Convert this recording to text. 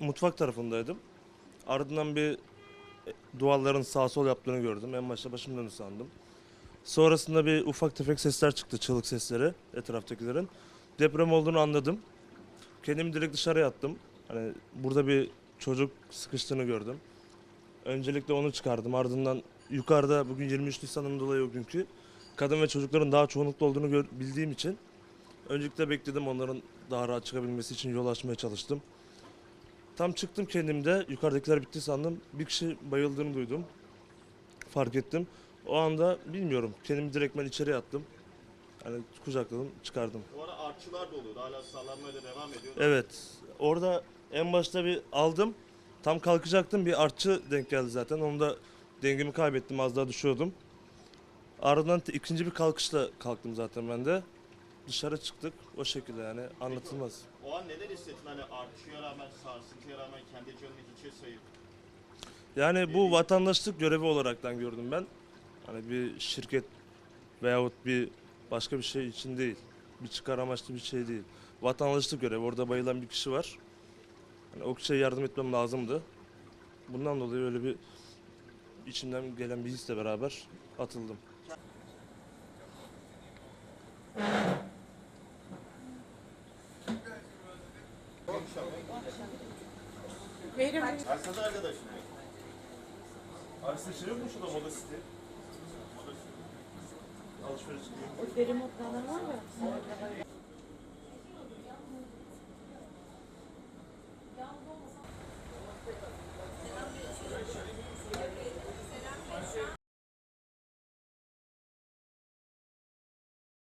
mutfak tarafındaydım. Ardından bir e, duvarların sağ sol yaptığını gördüm. En başta başım döndü sandım. Sonrasında bir ufak tefek sesler çıktı, çığlık sesleri etraftakilerin. Deprem olduğunu anladım. Kendimi direkt dışarıya attım. Hani burada bir çocuk sıkıştığını gördüm. Öncelikle onu çıkardım. Ardından yukarıda bugün 23 Nisan'ın dolayı o günkü kadın ve çocukların daha çoğunlukta olduğunu bildiğim için öncelikle bekledim onların daha rahat çıkabilmesi için yol açmaya çalıştım. Tam çıktım kendimde yukarıdakiler bitti sandım. Bir kişi bayıldığını duydum. Fark ettim. O anda bilmiyorum kendimi direktmen içeriye attım. Hani kucakladım çıkardım. Bu ara artçılar da oluyordu. Hala sallanmaya da devam ediyor. Evet. Orada en başta bir aldım. Tam kalkacaktım. Bir artçı denk geldi zaten. Onu da dengemi kaybettim. Az daha düşüyordum. Ardından ikinci bir kalkışla kalktım zaten ben de. Dışarı çıktık. O şekilde yani anlatılmaz. O an neler hissettin? Hani artçıya rağmen, sarsıntıya rağmen kendi canını hiçe sayıp. Yani bu vatandaşlık görevi olaraktan gördüm ben. Hani bir şirket veyahut bir başka bir şey için değil. Bir çıkar amaçlı bir şey değil. Vatandaşlık görevi. Orada bayılan bir kişi var. Hani o kişiye yardım etmem lazımdı. Bundan dolayı öyle bir içimden gelen bir hisle beraber atıldım. Verim. Arsada arkadaşım. Aslında şey yok mu şurada moda site? Alışveriş O deri mutfağı var ya.